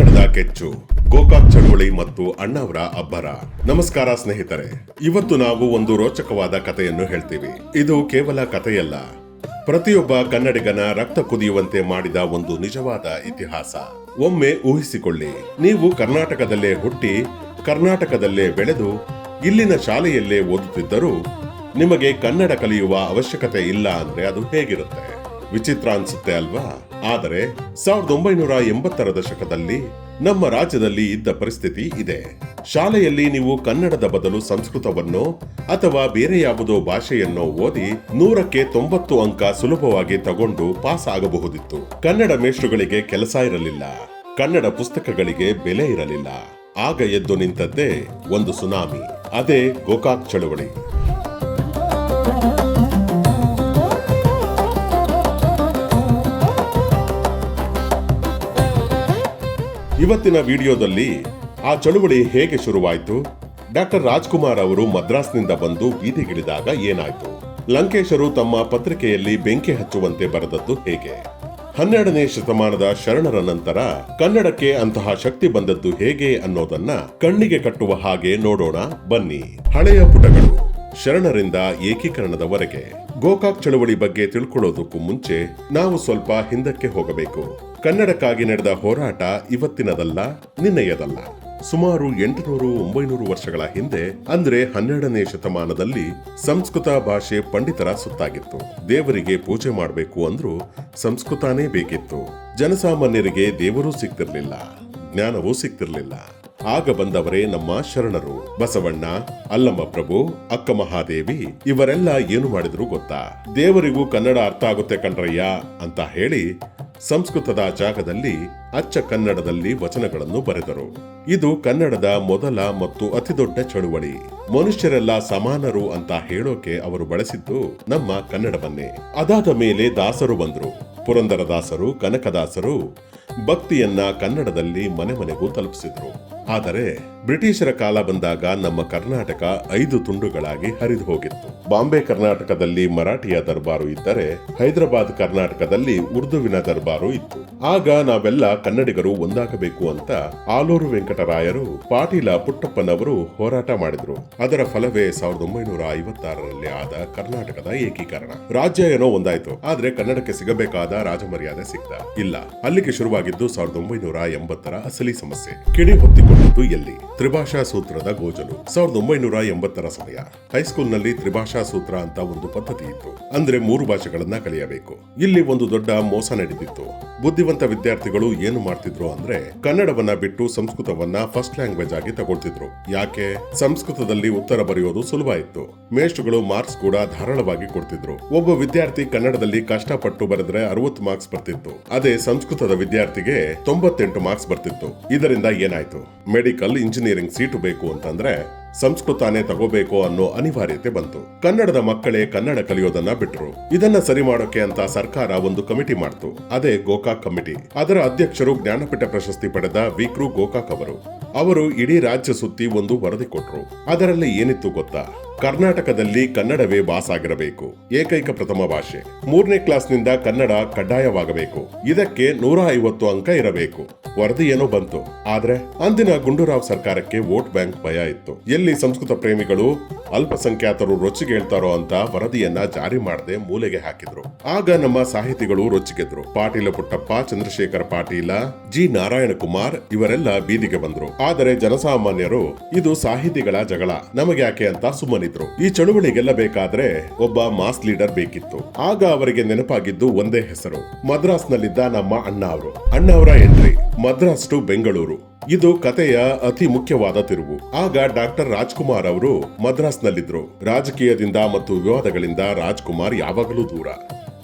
ಕನ್ನಡದ ಕೆಚ್ಚು, ಗೋಕಾಕ್ ಚಳುವಳಿ ಮತ್ತು ಅಣ್ಣವರ ಅಬ್ಬರ. ನಮಸ್ಕಾರ ಸ್ನೇಹಿತರೆ, ಇವತ್ತು ನಾವು ಒಂದು ರೋಚಕವಾದ ಕಥೆಯನ್ನು ಹೇಳ್ತೀವಿ. ಇದು ಕೇವಲ ಕಥೆಯಲ್ಲ. ಪ್ರತಿಯೊಬ್ಬ ಕನ್ನಡಿಗನ ರಕ್ತ ಕುದಿಯುವಂತೆ ಮಾಡಿದ ಒಂದು ನಿಜವಾದ ಇತಿಹಾಸ. ಒಮ್ಮೆ ಊಹಿಸಿಕೊಳ್ಳಿ. ನೀವು ಕರ್ನಾಟಕದಲ್ಲೇ ಹುಟ್ಟಿ, ಕರ್ನಾಟಕದಲ್ಲೇ ಬೆಳೆದು, ಇಲ್ಲಿನ ಶಾಲೆಯಲ್ಲೇ ಓದುತ್ತಿದ್ದರೂ ನಿಮಗೆ ಕನ್ನಡ ಕಲಿಯುವ ಅವಶ್ಯಕತೆ ಇಲ್ಲ ಅಂದ್ರೆ ಅದು ಹೇಗಿರುತ್ತೆ? ವಿಚಿತ್ರ ಅನ್ಸುತ್ತೆ ಅಲ್ವಾ? ಆದರೆ ಸಾವಿರದ ಒಂಬೈನೂರ ಎಂಬತ್ತರ ದಶಕದಲ್ಲಿ ನಮ್ಮ ರಾಜ್ಯದಲ್ಲಿ ಇದ್ದ ಪರಿಸ್ಥಿತಿ ಇದೆ. ಶಾಲೆಯಲ್ಲಿ ನೀವು ಕನ್ನಡದ ಬದಲು ಸಂಸ್ಕೃತವನ್ನೋ ಅಥವಾ ಬೇರೆ ಯಾವುದೋ ಭಾಷೆಯನ್ನೋ ಓದಿ ನೂರಕ್ಕೆ ತೊಂಬತ್ತು ಅಂಕ ಸುಲಭವಾಗಿ ತಗೊಂಡು ಪಾಸ್ ಆಗಬಹುದಿತ್ತು. ಕನ್ನಡ ಮೇಷ್ಟ್ರುಗಳಿಗೆ ಕೆಲಸ ಇರಲಿಲ್ಲ. ಕನ್ನಡ ಪುಸ್ತಕಗಳಿಗೆ ಬೆಲೆ ಇರಲಿಲ್ಲ. ಆಗ ಎದ್ದು ನಿಂತದ್ದೇ ಒಂದು ಸುನಾಮಿ. ಅದೇ ಗೋಕಾಕ್ ಚಳವಳಿ. ಇವತ್ತಿನ ವಿಡಿಯೋದಲ್ಲಿ ಆ ಚಳುವಳಿ ಹೇಗೆ ಶುರುವಾಯಿತು? ಡಾಕ್ಟರ್ ರಾಜ್ಕುಮಾರ್ ಅವರು ಮದ್ರಾಸ್ನಿಂದ ಬಂದು ಬೀದಿಗಿಳಿದಾಗ ಏನಾಯ್ತು? ಲಂಕೇಶರು ತಮ್ಮ ಪತ್ರಿಕೆಯಲ್ಲಿ ಬೆಂಕಿ ಹಚ್ಚುವಂತೆ ಬರೆದದ್ದು ಹೇಗೆ? ಹನ್ನೆರಡನೇ ಶತಮಾನದ ಶರಣರ ನಂತರ ಕನ್ನಡಕ್ಕೆ ಅಂತಹ ಶಕ್ತಿ ಬಂದದ್ದು ಹೇಗೆ ಅನ್ನೋದನ್ನ ಕಣ್ಣಿಗೆ ಕಟ್ಟುವ ಹಾಗೆ ನೋಡೋಣ, ಬನ್ನಿ. ಹಳೆಯ ಪುಟಗಳು. ಶರಣರಿಂದ ಏಕೀಕರಣದವರೆಗೆ. ಗೋಕಾಕ್ ಚಳುವಳಿ ಬಗ್ಗೆ ತಿಳ್ಕೊಳ್ಳೋದಕ್ಕೂ ಮುಂಚೆ ನಾವು ಸ್ವಲ್ಪ ಹಿಂದಕ್ಕೆ ಹೋಗಬೇಕು. ಕನ್ನಡಕ್ಕಾಗಿ ನಡೆದ ಹೋರಾಟ ಇವತ್ತಿನದಲ್ಲ, ನಿನ್ನೆಯದಲ್ಲ. ಸುಮಾರು ಎಂಟುನೂರು ಒಂಬೈನೂರು ವರ್ಷಗಳ ಹಿಂದೆ, ಅಂದ್ರೆ ಹನ್ನೆರಡನೇ ಶತಮಾನದಲ್ಲಿ ಸಂಸ್ಕೃತ ಭಾಷೆ ಪಂಡಿತರ ಸುತ್ತಾಗಿತ್ತು. ದೇವರಿಗೆ ಪೂಜೆ ಮಾಡಬೇಕು ಅಂದ್ರೂ ಸಂಸ್ಕೃತಾನೇ ಬೇಕಿತ್ತು. ಜನಸಾಮಾನ್ಯರಿಗೆ ದೇವರೂ ಸಿಗ್ತಿರ್ಲಿಲ್ಲ. ಜ್ಞಾನವೂ ಸಿಗ್ತಿರ್ಲಿಲ್ಲ. ಆಗ ಬಂದವರೇ ನಮ್ಮ ಶರಣರು. ಬಸವಣ್ಣ, ಅಲ್ಲಮ್ಮ ಪ್ರಭು, ಅಕ್ಕ ಮಹಾದೇವಿ, ಇವರೆಲ್ಲ ಏನು ಮಾಡಿದ್ರು ಗೊತ್ತಾ? ದೇವರಿಗೂ ಕನ್ನಡ ಅರ್ಥ ಆಗುತ್ತೆ ಕಣ್ರಯ್ಯ ಅಂತ ಹೇಳಿ ಸಂಸ್ಕೃತದ ಜಾಗದಲ್ಲಿ ಅಚ್ಚ ಕನ್ನಡದಲ್ಲಿ ವಚನಗಳನ್ನು ಬರೆದರು. ಇದು ಕನ್ನಡದ ಮೊದಲ ಮತ್ತು ಅತಿದೊಡ್ಡ ಚಳುವಳಿ. ಮನುಷ್ಯರೆಲ್ಲ ಸಮಾನರು ಅಂತ ಹೇಳೋಕೆ ಅವರು ಬಳಸಿದ್ದು ನಮ್ಮ ಕನ್ನಡವನ್ನೇ. ಅದಾದ ಮೇಲೆ ದಾಸರು ಬಂದ್ರು. ಪುರಂದರದಾಸರು, ಕನಕದಾಸರು ಭಕ್ತಿಯನ್ನ ಕನ್ನಡದಲ್ಲಿ ಮನೆ ಮನೆಗೂ ತಲುಪಿಸಿದ್ರು. ಆದರೆ ಬ್ರಿಟಿಷರ ಕಾಲ ಬಂದಾಗ ನಮ್ಮ ಕರ್ನಾಟಕ ಐದು ತುಂಡುಗಳಾಗಿ ಹರಿದು ಹೋಗಿತ್ತು. ಬಾಂಬೆ ಕರ್ನಾಟಕದಲ್ಲಿ ಮರಾಠಿಯ ದರ್ಬಾರು ಇದ್ದರೆ ಹೈದರಾಬಾದ್ ಕರ್ನಾಟಕದಲ್ಲಿ ಉರ್ದುವಿನ ದರ್ಬಾರು ಇತ್ತು. ಆಗ ನಾವೆಲ್ಲ ಕನ್ನಡಿಗರು ಒಂದಾಗಬೇಕು ಅಂತ ಆಲೂರು ವೆಂಕಟರಾಯರು ಪಾಟೀಲ ಪುಟ್ಟಪ್ಪನವರು ಹೋರಾಟ ಮಾಡಿದ್ರು. ಅದರ ಫಲವೇ ಸಾವಿರದ ಒಂಬೈನೂರ ಐವತ್ತಾರರಲ್ಲಿ ಆದ ಕರ್ನಾಟಕದ ಏಕೀಕರಣ. ರಾಜ್ಯ ಏನೋ ಒಂದಾಯ್ತು, ಆದ್ರೆ ಕನ್ನಡಕ್ಕೆ ಸಿಗಬೇಕಾದ ರಾಜಮರ್ಯಾದೆ ಸಿಗ್ತಾ ಇಲ್ಲ. ಅಲ್ಲಿಗೆ ಶುರುವಾಗಿದ್ದು ಸಾವಿರದ ಒಂಬೈನೂರ ಎಂಬತ್ತರ ಅಸಲಿ ಸಮಸ್ಯೆ. ಕಿಡಿ ಹೊತ್ತಿಕೊಂಡಿದ್ದು ಎಲ್ಲಿ ತ್ರಿಭಾಷಾ ಸೂತ್ರದ ಗೋಜಲು. ಸಾವಿರದ ಒಂಬೈನೂರ ಎಂಬತ್ತರ ಸಮಯ ಹೈಸ್ಕೂಲ್ನಲ್ಲಿ ತ್ರಿಭಾಷಾ ಸೂತ್ರ ಅಂತ ಒಂದು ಪದ್ಧತಿ ಇತ್ತು. ಅಂದ್ರೆ ಮೂರು ಭಾಷೆಗಳನ್ನ ಕಲಿಯಬೇಕು. ಇಲ್ಲಿ ಒಂದು ದೊಡ್ಡ ಮೋಸ ನಡೆದಿತ್ತು. ಬುದ್ಧಿವಂತ ವಿದ್ಯಾರ್ಥಿಗಳು ಏನು ಮಾಡ್ತಿದ್ರು ಅಂದ್ರೆ ಕನ್ನಡವನ್ನ ಬಿಟ್ಟು ಸಂಸ್ಕೃತವನ್ನ ಫಸ್ಟ್ ಲ್ಯಾಂಗ್ವೇಜ್ ಆಗಿ ತಗೊಳ್ತಿದ್ರು. ಯಾಕೆ? ಸಂಸ್ಕೃತದಲ್ಲಿ ಉತ್ತರ ಬರೆಯೋದು ಸುಲಭ ಇತ್ತು. ಮೇಷ್ಟ್ರುಗಳು ಮಾರ್ಕ್ಸ್ ಕೂಡ ಧಾರಾಳವಾಗಿ ಕೊಡ್ತಿದ್ರು. ಒಬ್ಬ ವಿದ್ಯಾರ್ಥಿ ಕನ್ನಡದಲ್ಲಿ ಕಷ್ಟಪಟ್ಟು ಬರೆದ್ರೆ ಅರವತ್ತು ಮಾರ್ಕ್ಸ್ ಬರ್ತಿತ್ತು. ಅದೇ ಸಂಸ್ಕೃತದ ವಿದ್ಯಾರ್ಥಿಗೆ ತೊಂಬತ್ತೆಂಟು ಮಾರ್ಕ್ಸ್ ಬರ್ತಿತ್ತು. ಇದರಿಂದ ಏನಾಯ್ತು? ಮೆಡಿಕಲ್ ಇಂಜಿನಿಯರಿಂಗ್ ಸೀಟು ಬೇಕು ಅಂತಂದ್ರೆ ಸಂಸ್ಕೃತಾನೇ ತಗೋಬೇಕು ಅನ್ನೋ ಅನಿವಾರ್ಯತೆ ಬಂತು. ಕನ್ನಡದ ಮಕ್ಕಳೇ ಕನ್ನಡ ಕಲಿಯೋದನ್ನ ಬಿಟ್ರು. ಇದನ್ನ ಸರಿ ಮಾಡೋಕೆ ಅಂತ ಸರ್ಕಾರ ಒಂದು ಕಮಿಟಿ ಮಾಡ್ತು. ಅದೇ ಗೋಕಾಕ್ ಕಮಿಟಿ. ಅದರ ಅಧ್ಯಕ್ಷರು ಜ್ಞಾನಪೀಠ ಪ್ರಶಸ್ತಿ ಪಡೆದ ವಿಕ್ರು ಗೋಕಾಕ್ ಅವರು. ಅವರು ಇಡೀ ರಾಜ್ಯ ಸುತ್ತಿ ಒಂದು ವರದಿ ಕೊಟ್ರು. ಅದರಲ್ಲಿ ಏನಿತ್ತು ಗೊತ್ತಾ? ಕರ್ನಾಟಕದಲ್ಲಿ ಕನ್ನಡವೇ ಬಾಸಾಗಿರಬೇಕು. ಏಕೈಕ ಪ್ರಥಮ ಭಾಷೆ. ಮೂರನೇ ಕ್ಲಾಸ್ನಿಂದ ಕನ್ನಡ ಕಡ್ಡಾಯವಾಗಬೇಕು. ಇದಕ್ಕೆ ನೂರ ಐವತ್ತು ಅಂಕ ಇರಬೇಕು. ವರದಿ ಏನೋ ಬಂತು. ಆದ್ರೆ ಅಂದಿನ ಗುಂಡೂರಾವ್ ಸರ್ಕಾರಕ್ಕೆ ವೋಟ್ ಬ್ಯಾಂಕ್ ಭಯ ಇತ್ತು. ಎಲ್ಲಿ ಸಂಸ್ಕೃತ ಪ್ರೇಮಿಗಳು ಅಲ್ಪಸಂಖ್ಯಾತರು ರೊಚ್ಚಿಗೇಳ್ತಾರೋ ಅಂತ ವರದಿಯನ್ನ ಜಾರಿ ಮಾಡದೆ ಮೂಲೆಗೆ ಹಾಕಿದ್ರು. ಆಗ ನಮ್ಮ ಸಾಹಿತಿಗಳು ರೊಚ್ಚಿಗೆದ್ರು. ಪಾಟೀಲ ಪುಟ್ಟಪ್ಪ, ಚಂದ್ರಶೇಖರ ಪಾಟೀಲ, ಜಿ. ನಾರಾಯಣ ಕುಮಾರ್ ಇವರೆಲ್ಲ ಬೀದಿಗೆ ಬಂದ್ರು. ಆದರೆ ಜನಸಾಮಾನ್ಯರು ಇದು ಸಾಹಿತಿಗಳ ಜಗಳ. ನಮಗೆ ಯಾಕೆ ಅಂತ ಸುಮ್ಮನಿದ್ರು ಈ ಚಳುವಳಿ ಗೆಲ್ಲಬೇಕಾದ್ರೆ ಒಬ್ಬ ಮಾಸ್ ಲೀಡರ್ ಬೇಕಿತ್ತು. ಆಗ ಅವರಿಗೆ ನೆನಪಾಗಿದ್ದು ಒಂದೇ ಹೆಸರು. ಮದ್ರಾಸ್ ನಲ್ಲಿದ್ದ ನಮ್ಮ ಅಣ್ಣ ಅವರು. ಅಣ್ಣ ಅವರ ಎಂಟ್ರಿ, ಮದ್ರಾಸ್ ಟು ಬೆಂಗಳೂರು. ಇದು ಕಥೆಯ ಅತಿ ಮುಖ್ಯವಾದ ತಿರುವು. ಆಗ ಡಾಕ್ಟರ್ ರಾಜ್ಕುಮಾರ್ ಅವರು ಮದ್ರಾಸ್ನಲ್ಲಿದ್ರು. ರಾಜಕೀಯದಿಂದ ಮತ್ತು ವಿವಾದಗಳಿಂದ ರಾಜ್ಕುಮಾರ್ ಯಾವಾಗಲೂ ದೂರ.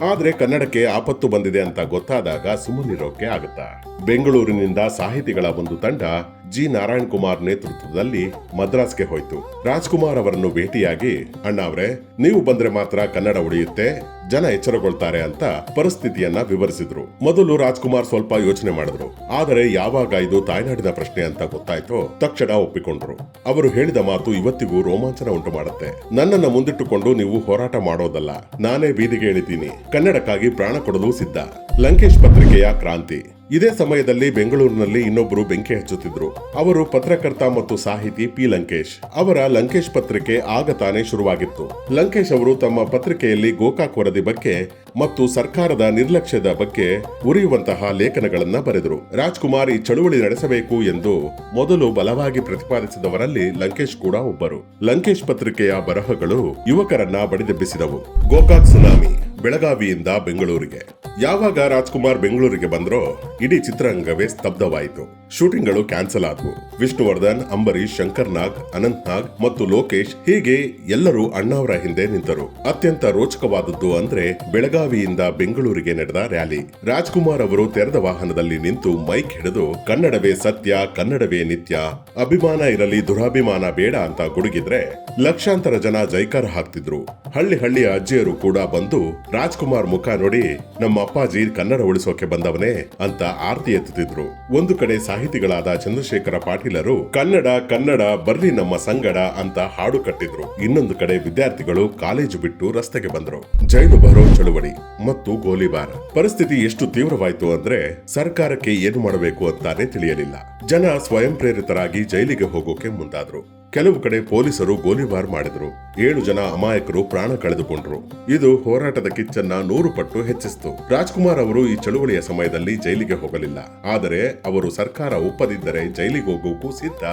ಆದ್ರೆ ಕನ್ನಡಕ್ಕೆ ಆಪತ್ತು ಬಂದಿದೆ ಅಂತ ಗೊತ್ತಾದಾಗ ಸುಮ್ಮನಿರೋಕೆ ಆಗುತ್ತಾ? ಬೆಂಗಳೂರಿನಿಂದ ಸಾಹಿತಿಗಳ ಒಂದು ತಂಡ ಜಿ ನಾರಾಯಣ್ ಕುಮಾರ್ ನೇತೃತ್ವದಲ್ಲಿ ಮದ್ರಾಸ್ಗೆ ಹೋಯ್ತು. ರಾಜ್ಕುಮಾರ್ ಅವರನ್ನು ಭೇಟಿಯಾಗಿ, ಅಣ್ಣ ಅವರೇ, ನೀವು ಬಂದ್ರೆ ಮಾತ್ರ ಕನ್ನಡ ಉಳಿಯುತ್ತೆ, ಜನ ಎಚ್ಚರಗೊಳ್ತಾರೆ ಅಂತ ಪರಿಸ್ಥಿತಿಯನ್ನ ವಿವರಿಸಿದ್ರು. ಮೊದಲು ರಾಜ್ಕುಮಾರ್ ಸ್ವಲ್ಪ ಯೋಚನೆ ಮಾಡಿದ್ರು. ಆದರೆ ಯಾವಾಗ ಇದು ತಾಯ್ನಾಡಿನ ಪ್ರಶ್ನೆ ಅಂತ ಗೊತ್ತಾಯ್ತೋ ತಕ್ಷಣ ಒಪ್ಪಿಕೊಂಡ್ರು. ಅವರು ಹೇಳಿದ ಮಾತು ಇವತ್ತಿಗೂ ರೋಮಾಂಚನ ಉಂಟು ಮಾಡುತ್ತೆ ನನ್ನನ್ನ ಮುಂದಿಟ್ಟುಕೊಂಡು ನೀವು ಹೋರಾಟ ಮಾಡೋದಲ್ಲ. ನಾನೇ ಬೀದಿಗೆ ಇಳಿತೀನಿ. ಕನ್ನಡಕ್ಕಾಗಿ ಪ್ರಾಣ ಕೊಡಲು ಸಿದ್ಧ. ಲಂಕೇಶ್ ಪತ್ರಿಕೆಯ ಕ್ರಾಂತಿ. ಇದೇ ಸಮಯದಲ್ಲಿ ಬೆಂಗಳೂರಿನಲ್ಲಿ ಇನ್ನೊಬ್ಬರು ಬೆಂಕಿ ಹಚ್ಚುತ್ತಿದ್ರು. ಅವರು ಪತ್ರಕರ್ತ ಮತ್ತು ಸಾಹಿತಿ ಪಿ ಲಂಕೇಶ್. ಅವರ ಲಂಕೇಶ್ ಪತ್ರಿಕೆ ಆಗ ತಾನೇ ಶುರುವಾಗಿತ್ತು. ಲಂಕೇಶ್ ಅವರು ತಮ್ಮ ಪತ್ರಿಕೆಯಲ್ಲಿ ಗೋಕಾಕ್ ವರದಿ ಬಗ್ಗೆ ಮತ್ತು ಸರ್ಕಾರದ ನಿರ್ಲಕ್ಷ್ಯದ ಬಗ್ಗೆ ಉರಿಯುವಂತಹ ಲೇಖನಗಳನ್ನ ಬರೆದರು. ರಾಜ್ಕುಮಾರ್ ಈ ಚಳುವಳಿ ನಡೆಸಬೇಕು ಎಂದು ಮೊದಲು ಬಲವಾಗಿ ಪ್ರತಿಪಾದಿಸಿದವರಲ್ಲಿ ಲಂಕೇಶ್ ಕೂಡ ಒಬ್ಬರು. ಲಂಕೇಶ್ ಪತ್ರಿಕೆಯ ಬರಹಗಳು ಯುವಕರನ್ನ ಬಡಿದೆಬ್ಬಿಸಿದವು. ಗೋಕಾಕ್ ಸುನಾಮಿ. ಬೆಳಗಾವಿಯಿಂದ ಬೆಂಗಳೂರಿಗೆ. ಯಾವಾಗ ರಾಜ್ಕುಮಾರ್ ಬೆಂಗಳೂರಿಗೆ ಬಂದ್ರೋ ಇಡೀ ಚಿತ್ರರಂಗವೇ ಸ್ತಬ್ಧವಾಯಿತು. ಶೂಟಿಂಗ್ಗಳು ಕ್ಯಾನ್ಸಲ್ ಆದವು. ವಿಷ್ಣುವರ್ಧನ್ ಅಂಬರೀಶ್ ಶಂಕರ್ ನಾಗ್, ಅನಂತ್ ನಾಗ್ ಮತ್ತು ಲೋಕೇಶ್ ಹೀಗೆ ಎಲ್ಲರೂ ಅಣ್ಣಾವರ ಹಿಂದೆ ನಿಂತರು. ಅತ್ಯಂತ ರೋಚಕವಾದದ್ದು ಅಂದ್ರೆ ಬೆಳಗಾವಿಯಿಂದ ಬೆಂಗಳೂರಿಗೆ ನಡೆದ ರ್ಯಾಲಿ. ರಾಜ್ಕುಮಾರ್ ಅವರು ತೆರೆದ ವಾಹನದಲ್ಲಿ ನಿಂತು ಮೈಕ್ ಹಿಡಿದು, ಕನ್ನಡವೇ ಸತ್ಯ, ಕನ್ನಡವೇ ನಿತ್ಯ, ಅಭಿಮಾನ ಇರಲಿ ದುರಾಭಿಮಾನ ಬೇಡ ಅಂತ ಗುಡುಗಿದ್ರೆ ಲಕ್ಷಾಂತರ ಜನ ಜೈಕಾರ ಹಾಕ್ತಿದ್ರು. ಹಳ್ಳಿ ಹಳ್ಳಿಯ ಅಜ್ಜಿಯರು ಕೂಡ ಬಂದು, ರಾಜ್ಕುಮಾರ್ ಮುಖ ನೋಡಿ, ನಮ್ಮ ಅಪ್ಪಾಜಿ ಕನ್ನಡ ಉಳಿಸೋಕೆ ಬಂದವನೇ ಅಂತ ಆರತಿ ಎತ್ತುತ್ತಿದ್ರು. ಒಂದು ಕಡೆ ಸಾಹಿತಿಗಳಾದ ಚಂದ್ರಶೇಖರ ಪಾಟೀಲರು, ಕನ್ನಡ ಕನ್ನಡ, ಬರ್ರಿ ನಮ್ಮ ಸಂಗಡ ಅಂತ ಹಾಡು ಕಟ್ಟಿದ್ರು. ಇನ್ನೊಂದು ಕಡೆ ವಿದ್ಯಾರ್ಥಿಗಳು ಕಾಲೇಜು ಬಿಟ್ಟು ರಸ್ತೆಗೆ ಬಂದರು. ಜೈಲು ಬರೋ ಚಳುವಳಿ ಮತ್ತು ಗೋಲಿಬಾರ್. ಪರಿಸ್ಥಿತಿ ಎಷ್ಟು ತೀವ್ರವಾಯಿತು ಅಂದ್ರೆ ಸರ್ಕಾರಕ್ಕೆ ಏನು ಮಾಡಬೇಕು ಅಂತಾನೆ ತಿಳಿಯಲಿಲ್ಲ. ಜನ ಸ್ವಯಂ ಪ್ರೇರಿತರಾಗಿ ಜೈಲಿಗೆ ಹೋಗೋಕೆ ಮುಂದಾದ್ರು. ಕೆಲವು ಕಡೆ ಪೊಲೀಸರು ಗೋಲಿಬಾರ್ ಮಾಡಿದ್ರು. ಏಳು ಜನ ಅಮಾಯಕರು ಪ್ರಾಣ ಕಳೆದುಕೊಂಡರು. ಇದು ಹೋರಾಟದ ಕಿಚ್ಚನ್ನ ನೂರು ಪಟ್ಟು ಹೆಚ್ಚಿಸಿತು. ರಾಜ್ಕುಮಾರ್ ಅವರು ಈ ಚಳುವಳಿಯ ಸಮಯದಲ್ಲಿ ಜೈಲಿಗೆ ಹೋಗಲಿಲ್ಲ. ಆದರೆ ಅವರು ಸರ್ಕಾರ ಒಪ್ಪದಿದ್ದರೆ ಜೈಲಿಗೆ ಹೋಗೋಕು ಸಿದ್ಧ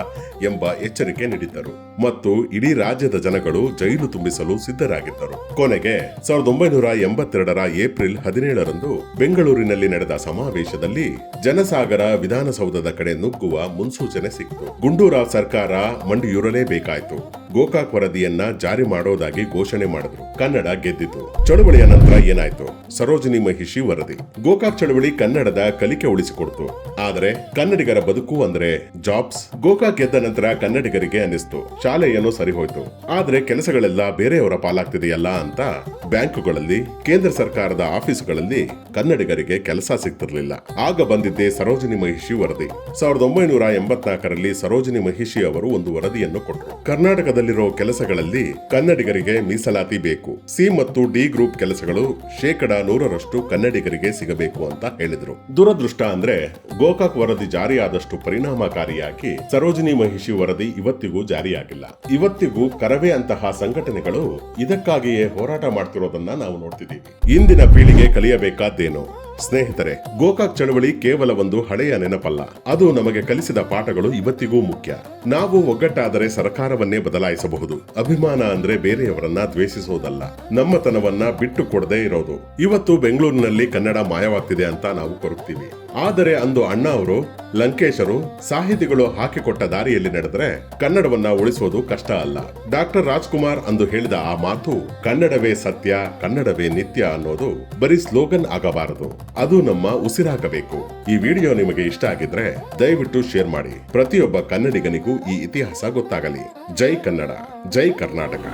ಎಂಬ ಎಚ್ಚರಿಕೆ ನೀಡಿದ್ದರು. ಮತ್ತು ಇಡೀ ರಾಜ್ಯದ ಜನಗಳು ಜೈಲು ತುಂಬಿಸಲು ಸಿದ್ಧರಾಗಿದ್ದರು. ಕೊನೆಗೆ ಸಾವಿರದ ಒಂಬೈನೂರ ಎಂಬತ್ತೆರಡರ ಏಪ್ರಿಲ್ ಹದಿನೇಳರಂದು ಬೆಂಗಳೂರಿನಲ್ಲಿ ನಡೆದ ಸಮಾವೇಶದಲ್ಲಿ ಜನಸಾಗರ ವಿಧಾನಸೌಧದ ಕಡೆ ನುಗ್ಗುವ ಮುನ್ಸೂಚನೆ ಸಿಕ್ತು ಗುಂಡೂರಾವ್ ಸರ್ಕಾರ ಮಂಡಿಯೂರಲೇಬೇಕಾಯಿತು. ಗೋಕಾಕ್ ವರದಿಯನ್ನ ಮಾಡೋದಾಗಿ ಘೋಷಣೆ ಮಾಡಿದ್ರು. ಕನ್ನಡ ಗೆದ್ದಿತು. ಚಳುವಳಿಯ ನಂತರ ಏನಾಯ್ತು? ಸರೋಜಿನಿ ಮಹಿಷಿ ವರದಿ. ಗೋಕಾಕ್ ಚಳುವಳಿ ಕನ್ನಡದ ಕಲಿಕೆ ಉಳಿಸಿಕೊಡ್ತು. ಆದರೆ ಕನ್ನಡಿಗರ ಬದುಕು ಅಂದ್ರೆ ಜಾಬ್ಸ್? ಗೋಕಾಕ್ ಗೆದ್ದ ನಂತರ ಕನ್ನಡಿಗರಿಗೆ ಅನ್ನಿಸ್ತು. ಶಾಲೆಯನ್ನು ಸರಿ ಹೋಯ್ತು ಆದ್ರೆ ಕೆಲಸಗಳೆಲ್ಲ ಬೇರೆಯವರ ಪಾಲಾಗ್ತಿದೆಯಲ್ಲ ಅಂತ ಬ್ಯಾಂಕುಗಳಲ್ಲಿ, ಕೇಂದ್ರ ಸರ್ಕಾರದ ಆಫೀಸುಗಳಲ್ಲಿ ಕನ್ನಡಿಗರಿಗೆ ಕೆಲಸ ಸಿಗ್ತಿರ್ಲಿಲ್ಲ. ಆಗ ಬಂದಿದ್ದೆ ಸರೋಜಿನಿ ಮಹಿಷಿ ವರದಿ. ಸಾವಿರದ ಒಂಬೈನೂರ ಎಂಬತ್ನಾಲ್ಕರಲ್ಲಿ ಸರೋಜಿನಿ ಮಹಿಷಿ ಅವರು ಒಂದು ವರದಿಯನ್ನು ಕೊಟ್ಟರು ಕರ್ನಾಟಕದಲ್ಲಿರೋ ಕೆಲಸಗಳಲ್ಲಿ ಕನ್ನಡಿಗರಿಗೆ ಮೀಸಲಾತಿ ಬೇಕು. ಸಿ ಮತ್ತು ಡಿ ಗ್ರೂಪ್ ಕೆಲಸಗಳು ಶೇಕಡ ನೂರರಷ್ಟು ಕನ್ನಡಿಗರಿಗೆ ಸಿಗಬೇಕು ಅಂತ ಹೇಳಿದರು. ದುರದೃಷ್ಟ ಅಂದ್ರೆ ಗೋಕಾಕ್ ವರದಿ ಜಾರಿಯಾದಷ್ಟು ಪರಿಣಾಮಕಾರಿಯಾಗಿ ಸರೋಜಿನಿ ಮಹಿಷಿ ವರದಿ ಇವತ್ತಿಗೂ ಜಾರಿಯಾಗಿಲ್ಲ. ಇವತ್ತಿಗೂ ಕರವೇ ಅಂತಹ ಸಂಘಟನೆಗಳು ಇದಕ್ಕಾಗಿಯೇ ಹೋರಾಟ ಮಾಡ್ತಿರೋದನ್ನ ನಾವು ನೋಡ್ತಿದ್ದೀವಿ. ಇಂದಿನ ಪೀಳಿಗೆ ಕಲಿಯಬೇಕಾದ್ದೇನು? ಸ್ನೇಹಿತರೆ, ಗೋಕಾಕ್ ಚಳವಳಿ ಕೇವಲ ಒಂದು ಹಳೆಯ ನೆನಪಲ್ಲ. ಅದು ನಮಗೆ ಕಲಿಸಿದ ಪಾಠಗಳು ಇವತ್ತಿಗೂ ಮುಖ್ಯ. ನಾವು ಒಗ್ಗಟ್ಟಾದರೆ ಸರ್ಕಾರವನ್ನೇ ಬದಲಾಯಿಸಬಹುದು. ಅಭಿಮಾನ ಅಂದ್ರೆ ಬೇರೆಯವರನ್ನ ದ್ವೇಷಿಸೋದಲ್ಲ. ನಮ್ಮತನವನ್ನ ಬಿಟ್ಟು ಕೊಡದೇ ಇರೋದು. ಇವತ್ತು ಬೆಂಗಳೂರಿನಲ್ಲಿ ಕನ್ನಡ ಮಾಯವಾಗ್ತಿದೆ ಅಂತ ನಾವು ಕೊರಗ್ತೀವಿ. ಆದರೆ ಅಂದು ಅಣ್ಣ ಅವರು, ಲಂಕೇಶರು, ಸಾಹಿತಿಗಳು ಹಾಕಿಕೊಟ್ಟ ದಾರಿಯಲ್ಲಿ ನಡೆದರೆ ಕನ್ನಡವನ್ನ ಉಳಿಸೋದು ಕಷ್ಟ ಅಲ್ಲ. ಡಾಕ್ಟರ್ ರಾಜ್ಕುಮಾರ್ ಅಂದು ಹೇಳಿದ ಆ ಮಾತು, ಕನ್ನಡವೇ ಸತ್ಯ, ಕನ್ನಡವೇ ನಿತ್ಯ ಅನ್ನೋದು ಬರೀ ಸ್ಲೋಗನ್ ಆಗಬಾರದು. ಅದು ನಮ್ಮ ಉಸಿರಾಗಬೇಕು. ಈ ವಿಡಿಯೋ ನಿಮಗೆ ಇಷ್ಟ ಆಗಿದ್ರೆ ದಯವಿಟ್ಟು ಶೇರ್ ಮಾಡಿ. ಪ್ರತಿಯೊಬ್ಬ ಕನ್ನಡಿಗನಿಗೂ ಈ ಇತಿಹಾಸ ಗೊತ್ತಾಗಲಿ. ಜೈ ಕನ್ನಡ, ಜೈ ಕರ್ನಾಟಕ.